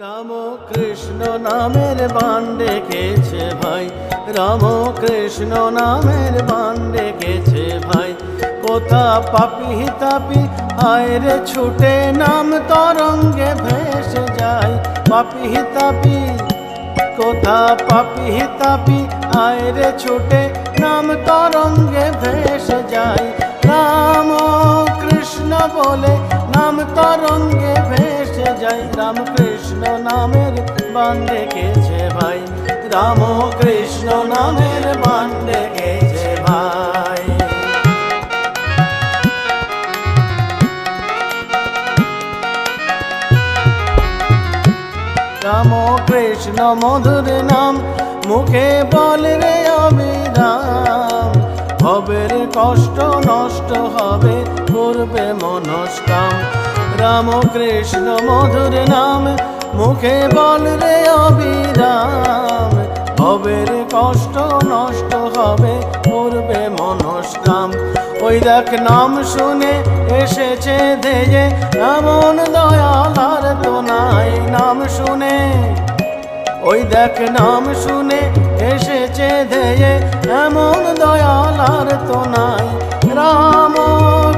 রাম কৃষ্ণ নামের বান ডেকেছে ভাই। রাম কৃষ্ণ নামের বান ডেকেছে ভাই। কোথা পাপি তাপি আয় রে ছুটে নাম তরঙ্গে ভেসে যায়। পাপি তাপি, কোথা পাপি তাপি আয় রে ছুটে নাম তরঙ্গে ভেসে যায়। রাম কৃষ্ণ বলে নাম তরঙ্গে ভেসে যায়। রাম কৃষ্ণ নামের বান ডেকেছে ভাই। রাম কৃষ্ণ নামের বান ডেকেছে ভাই। রাম কৃষ্ণ মধুর নাম, মুখে বলে রে অবিরাম। ভবের কষ্ট নষ্ট হবে, করবে মনস্কাম। রাম কৃষ্ণ মধুর নাম মুখে বল রে অবিরাম, ভবের কষ্ট নষ্ট হবে করবে মনস্কাম। ওই দেখ নাম শুনে এসেছে ধেয়ে, এমন দয়াল আর তো নাই নাম শুনে। ওই দেখ নাম শুনে এসেছে ধেয়ে, এমন দয়াল আর তো নাই। রাম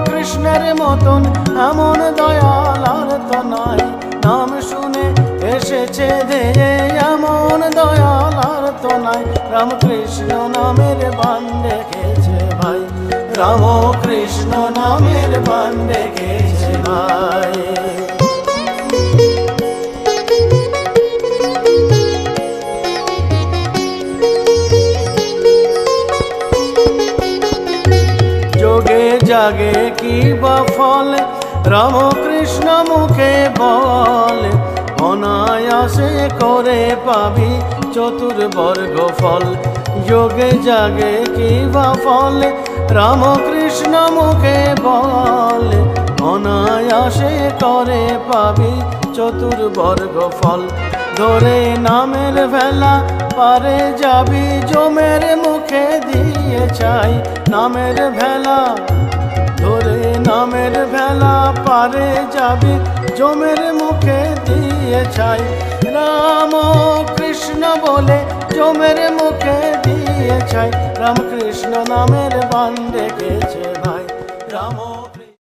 কৃষ্ণের মতন এমন দয়াল আর তো নাই। এসেছে ধেয়ে এমন দয়াল আর তো নাই। রামকৃষ্ণ নামের বান দেখেছে ভাই। রাম কৃষ্ণ নামের বান দেখেছে ভাই। যোগে জাগে কি বা ফল? রামকৃষ্ণ মুখে বল অনায়াসে করে পাবি চতুর্বর্গ ফল। যোগে জাগে কি বা ফল, রামকৃষ্ণ মুখে বল। অনায়াসে করে পাবি চতুর্বর্গ ফল। ধরে নামের ভেলা পারে যাবি, জমের মুখে দিয়ে চাই নামের ভেলা। ধরে নামের ভেলা পারে যাবি জমের মুখে দিয়ে চাই। রাম কৃষ্ণ বলে জমের মুখে দিয়ে চাই। রামকৃষ্ণ নামের বান ডেকেছে ভাই। রাম